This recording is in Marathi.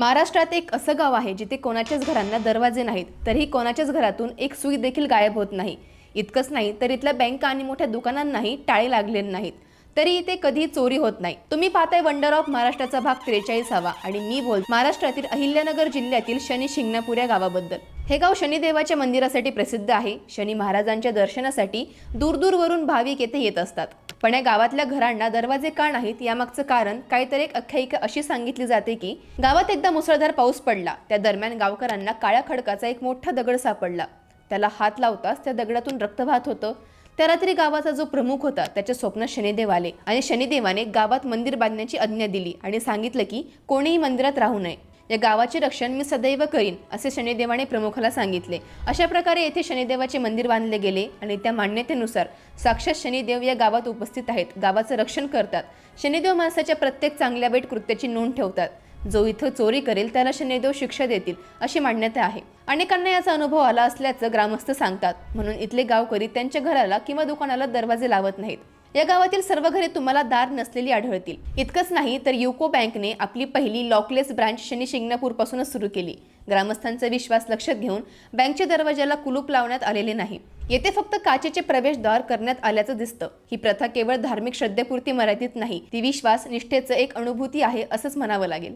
महाराष्ट्रात एक असं गाव आहे जिथे कोणाच्याच घरांना दरवाजे नाहीत तरीही कोणाच्याच घरातून एक सुई देखील गायब होत नाही. इतकंच नाही तर इथल्या बँका आणि मोठ्या दुकानांनाही टाळे लागलेले नाहीत. तरी इथे कधी चोरी होत नाही. तुम्ही पाहताय वंडर ऑफ महाराष्ट्राचा भाग त्रेचाळीस हवा आणि मी बोल महाराष्ट्रातील अहिल्यानगर जिल्ह्यातील शनी शिंगणापूर या गावाबद्दल. हे गाव शनिदेवाच्या मंदिरासाठी प्रसिद्ध आहे. शनी महाराजांच्या दर्शनासाठी दूरदूरवरून भाविक येथे येत असतात. पण या गावातल्या घरांना दरवाजे का नाहीत यामागचं कारण काहीतरी एक आख्यायिका अशी सांगितली जाते की गावात एकदा मुसळधार पाऊस पडला. त्या दरम्यान गावकऱ्यांना काळ्या खडकाचा एक मोठा दगड सापडला. त्याला हात लावताच त्या दगडातून रक्तभात होतं. त्या रात्री गावाचा जो प्रमुख होता त्याच्या स्वप्न शनिदेव आले आणि शनिदेवाने गावात मंदिर बांधण्याची आज्ञा दिली आणि सांगितलं की कोणीही मंदिरात राहू नये. या गावाचे रक्षण मी सदैव करीन असे शनिदेवाने प्रमुखाला सांगितले. अशा प्रकारे येथे शनिदेवाचे मंदिर बांधले गेले आणि त्या मान्यतेनुसार साक्षात शनिदेव या गावात उपस्थित आहेत. गावाचं रक्षण करतात. शनिदेव माणसाच्या प्रत्येक चांगल्या वाईट कृत्याची नोंद ठेवतात. जो इथं चोरी करेल त्याला शनिदेव शिक्षा देतील अशी मान्यता आहे. अनेकांना याचा अनुभव आला असल्याचं ग्रामस्थ सांगतात. म्हणून इथले गावकरी त्यांच्या घराला किंवा दुकानाला दरवाजे लावत नाहीत. या गावातील सर्व घरे तुम्हाला दार नसलेली आढळतील. इतकंच नाही तर युको बँकने आपली पहिली लॉकलेस ब्रांच शनी शिंगणापूरपासूनच सुरू केली. ग्रामस्थांचा विश्वास लक्षात घेऊन बँकच्या दरवाजाला कुलूप लावण्यात आलेले नाही. येथे फक्त काचेचे प्रवेशद्वार करण्यात आल्याचं दिसतं. ही प्रथा केवळ धार्मिक श्रद्धेपुरती मर्यादित नाही ती विश्वास निष्ठेचं एक अनुभूती आहे असंच म्हणावं लागेल.